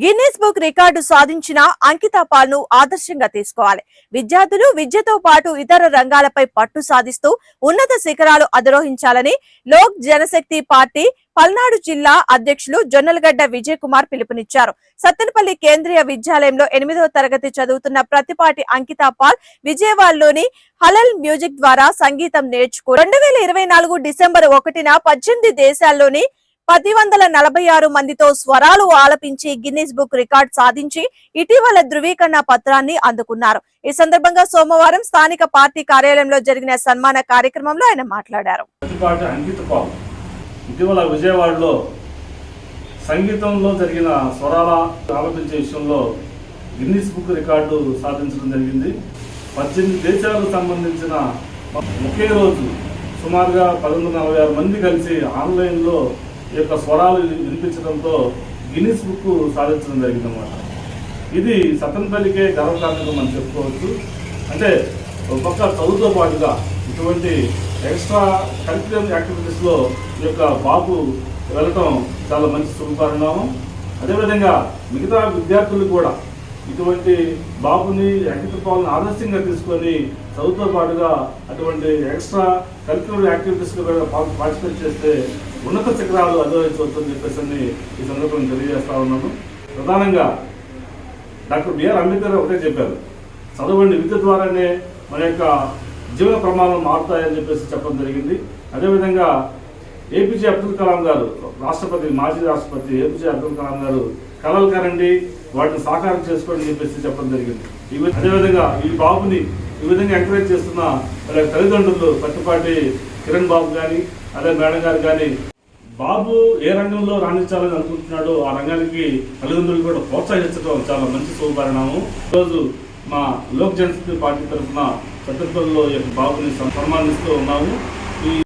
Guinness book record సాధించిన అంకిత పాల్ను ఆదర్శంగా తీసుకోవాలి. విద్యార్థులు విద్యతో పాటు ఇతర రంగాలపై పట్టు సాధిస్తూ ఉన్నత శిఖరాలు అధిరోహించాలని లోక్ జనశక్తి పార్టీ పల్నాడు జిల్లా అధ్యక్షులు జొన్నలగడ్డ విజయ్ కుమార్ పిలుపునిచ్చారు. సత్తెనపల్లి కేంద్రీయ విద్యాలయంలో ఎనిమిదవ తరగతి చదువుతున్న ప్రతిపాటి అంకిత పాల్ విజయవాడలోని హలల్ మ్యూజిక్ ద్వారా సంగీతం నేర్చుకో రెండు వేల ఇరవై నాలుగు డిసెంబర్ ఒకటిన పద్దెనిమిది దేశాల్లోని పది వందల నలభై ఆరు మందితో స్వరాలు ఆలపించి గిన్నీస్ బుక్ రికార్డ్ సాధించి ఇటీవల ధృవీకరణ పత్రాన్ని అందుకున్నారు. ఈ సందర్భంగా సోమవారం స్థానిక పార్టీ కార్యాలయంలో జరిగిన సన్మాన కార్యక్రమంలో ఆయన మాట్లాడారు. ఇటీవల విజయవాడలో సంగీతంలో జరిగిన స్వరాల ఆలపించే విషయంలో గిన్నీస్ బుక్ రికార్డు సాధించడం జరిగింది. పద్దెనిమిది దేశాలకు సంబంధించిన ఒకే రోజు సుమారుగా పదకొండు నలభై ఆరు మంది కలిసి ఆన్లైన్లో యొక్క స్వరాలు వినిపించడంతో గిన్నిస్ బుక్ సాధించడం జరిగిందన్నమాట. ఇది సతన్పల్లికే గర్వకారణంగా మనం చెప్పుకోవచ్చు. అంటే ఒక పక్క చదువుతో పాటుగా ఇటువంటి ఎక్స్ట్రా కరిక్యులర్ యాక్టివిటీస్లో ఈ యొక్క బాబు వెళ్ళటం చాలా మంచి శుభపరిణామం అదేవిధంగా మిగతా విద్యార్థులు కూడా ఇటువంటి బాబుని అంకితపాలను ఆదర్శంగా తీసుకొని చదువుతో పాటుగా అటువంటి ఎక్స్ట్రా కరిక్యులర్ యాక్టివిటీస్లో కూడా పా- పార్టిసిపేట్ చేస్తే ఉన్నత శిఖరాలు అధిరోహించవచ్చు అని చెప్పేసి ఈ సందర్భంగా తెలియజేస్తా ఉన్నాను. ప్రధానంగా డాక్టర్ బిఆర్ అంబేద్కర్ ఒకటే చెప్పారు. చదవండి విద్య ద్వారానే మన యొక్క జీవన ప్రమాణాలు మారుతాయని చెప్పేసి చెప్పడం జరిగింది. అదేవిధంగా ఏపీజే అబ్దుల్ కలాం గారు రాష్ట్రపతి మాజీ రాష్ట్రపతి ఏపీజే అబ్దుల్ కలాం గారు కలలు కరండి వాటిని సాకారం చేసుకోండి చెప్పేసి చెప్పడం జరిగింది. ఈ విధంగా ఈ బాబుని ఈ విధంగా ఎంకరేజ్ చేస్తున్న వాళ్ళ తల్లిదండ్రులు పట్టుపాటి కిరణ్ బాబు కానీ అదే మేడం గారు కానీ బాబు ఏ రంగంలో రాణించాలని అనుకుంటున్నాడో ఆ రంగానికి తల్లిదండ్రులు కూడా ప్రోత్సహించడం చాలా మంచి శుభపరిణామం. ఈరోజు మా లోక్ జనశక్తి పార్టీ తరఫున చట్టంలో యొక్క బాబుని సన్మానిస్తూ ఉన్నాము.